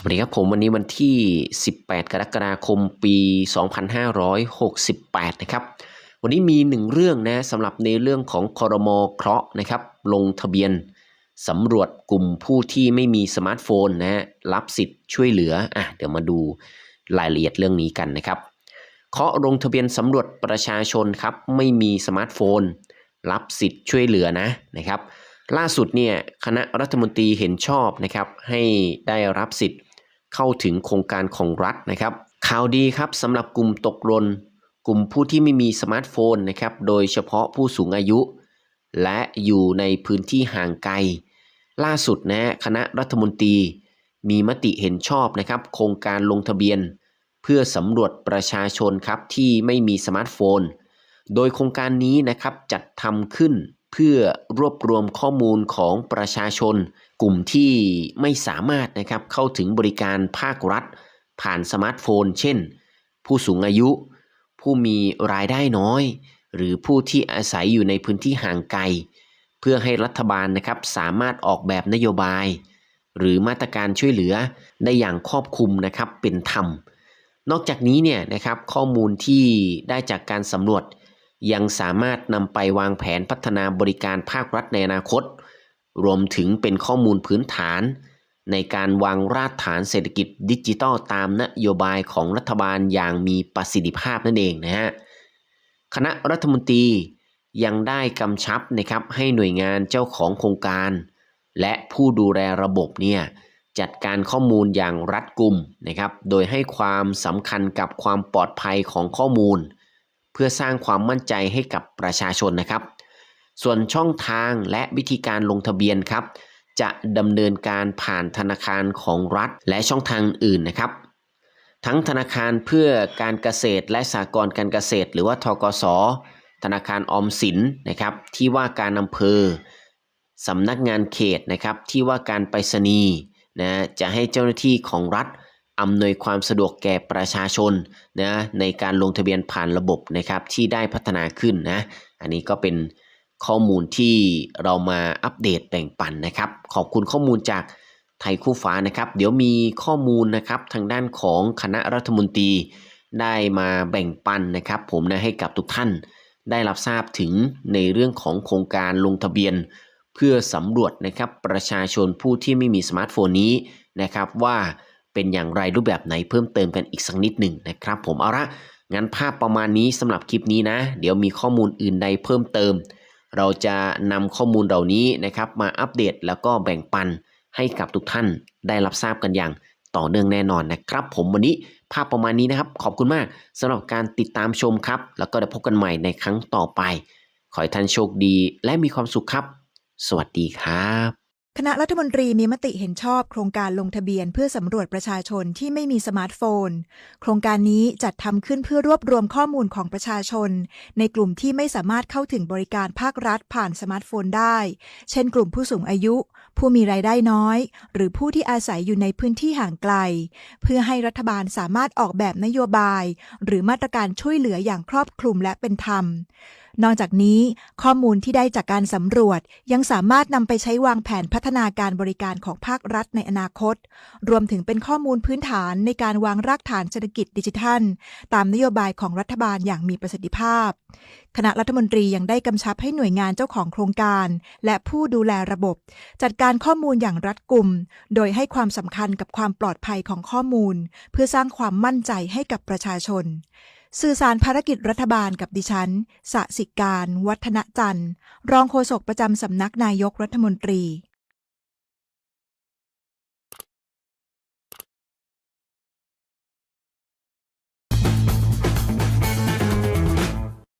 สวัสดีครับผมวันนี้วันที่ 18 กรกฎาคมปี 2568 นะครับ วันนี้มีหนึ่งเรื่องนะสำหรับในเรื่องของคอรมอเคราะห์นะครับ ลงทะเบียนสำรวจกลุ่มผู้ที่ไม่มีสมาร์ทโฟนนะรับสิทธิ์ช่วยเหลืออะเดี๋ยวมาดูรายละเอียดเรื่องนี้กันนะครับเคาะลงทะเบียนสำรวจประชาชนครับไม่มีสมาร์ทโฟน รับสิทธิ์ช่วยเหลือนะนะครับ ล่าสุดเนี่ยคณะรัฐมนตรีเห็นชอบนะครับให้ได้รับสิทธิ์ เข้าถึงโครงการของรัฐนะครับ ข่าวดีครับสำหรับกลุ่มตกหล่นกลุ่มผู้ที่ไม่มีสมาร์ทโฟนนะครับ โดยเฉพาะผู้สูงอายุ และอยู่ในพื้นที่ห่างไกล ล่าสุดนะคณะรัฐมนตรี มีมติเห็นชอบนะครับ โครงการลงทะเบียน เพื่อสำรวจประชาชนครับที่ไม่มีสมาร์ทโฟน โดยโครงการนี้นะครับจัดทำขึ้น เพื่อรวบรวมข้อมูลของประชาชน กลุ่มที่ไม่สามารถนะครับเข้าถึงบริการภาครัฐ ผ่านสมาร์ทโฟน เช่น ผู้สูงอายุ ผู้มีรายได้น้อย หรือผู้ที่อาศัยอยู่ในพื้นที่ห่างไกล เพื่อให้รัฐบาลนะครับสามารถออกแบบนโยบาย หรือมาตรการช่วยเหลือได้อย่างครอบคลุมนะครับเป็นธรรม นอกจากนี้เนี่ยนะครับข้อมูลที่ได้จากการสำรวจ ยังสามารถนำไปวางแผนพัฒนาบริการภาครัฐในอนาคต รวมถึงเป็นข้อมูลพื้นฐาน ในการวางรากฐานเศรษฐกิจดิจิทัลตามนโยบายของรัฐบาลอย่างมีประสิทธิภาพนั่นเองนะฮะ คณะรัฐมนตรียังได้กำชับนะครับให้หน่วยงานเจ้าของโครงการ และผู้ดูแลระบบเนี่ยจัดการข้อมูลอย่างรัดกุมนะครับ โดยให้ความสำคัญกับความปลอดภัยของข้อมูล พื่อสร้างความมั่นใจให้กับประชาชนนะครับ ส่วนช่องทางและวิธีการลงทะเบียนครับ จะดำเนินการผ่านธนาคารของรัฐและช่องทางอื่นนะครับ ทั้งธนาคารเพื่อการเกษตรและสหกรณ์การเกษตร หรือว่าทกส ธนาคารออมสินนะครับ ที่ว่าการอำเภอสำนักงานเขตนะครับ ที่ว่าการไปรษณีย์นะจะให้เจ้าหน้าที่ของรัฐ อำนวยความสะดวกแก่ประชาชนนะในการลงทะเบียนผ่านระบบนะครับที่ได้พัฒนาขึ้นนะอันนี้ก็เป็นข้อมูลที่เรามาอัปเดตแบ่งปันนะครับ ขอบคุณข้อมูลจากไทยคู่ฟ้านะครับ เดี๋ยวมีข้อมูลนะครับทางด้านของคณะรัฐมนตรีได้มาแบ่งปันนะครับ ผมนะให้กับทุกท่านได้รับทราบถึงในเรื่องของโครงการลงทะเบียน เพื่อสำรวจนะครับประชาชนผู้ที่ไม่มีสมาร์ทโฟนนี้นะครับว่า เป็นอย่างไรรูปแบบไหนเพิ่มเติมกันอีกสักนิดหนึ่งนะครับ ผมเอาละงั้นภาพประมาณนี้สำหรับคลิปนี้นะ เดี๋ยวมีข้อมูลอื่นใดเพิ่มเติม เราจะนำข้อมูลเหล่านี้นะครับมาอัปเดตแล้วก็แบ่งปันให้กับทุกท่านได้รับทราบกันอย่างต่อเนื่องแน่นอนนะครับ ผมวันนี้ภาพประมาณนี้นะครับ ขอบคุณมากสำหรับการติดตามชมครับ แล้วก็เดี๋ยวพบกันใหม่ในครั้งต่อไป ขอให้ท่านโชคดีและมีความสุขครับ สวัสดีครับ คณะรัฐมนตรีมีมติเห็นชอบโครงการลงทะเบียนเพื่อสำรวจประชาชนที่ไม่มีสมาร์ทโฟน โครงการนี้จัดทำขึ้นเพื่อรวบรวมข้อมูลของประชาชน ในกลุ่มที่ไม่สามารถเข้าถึงบริการภาครัฐผ่านสมาร์ทโฟนได้ เช่น กลุ่มผู้สูงอายุ ผู้มีรายได้น้อย หรือผู้ที่อาศัยอยู่ในพื้นที่ห่างไกล เพื่อให้รัฐบาลสามารถออกแบบนโยบาย หรือมาตรการช่วยเหลืออย่างครอบคลุมและเป็นธรรม นอกจากนี้ข้อมูลที่ได้จากการสำรวจยังสามารถนำไปใช้วางแผนพัฒนาการบริการของภาครัฐในอนาคต รวมถึงเป็นข้อมูลพื้นฐานในการวางรากฐานเศรษฐกิจดิจิทัล ตามนโยบายของรัฐบาลอย่างมีประสิทธิภาพ คณะรัฐมนตรียังได้กำชับให้หน่วยงานเจ้าของโครงการ และผู้ดูแลระบบ จัดการข้อมูลอย่างรัดกุม โดยให้ความสำคัญกับความปลอดภัยของข้อมูล เพื่อสร้างความมั่นใจให้กับประชาชน สื่อสารภารกิจรัฐบาลกับดิฉันสะสิการ วัฒนจันทร์ รองโฆษกประจำสำนักนายกรัฐมนตรี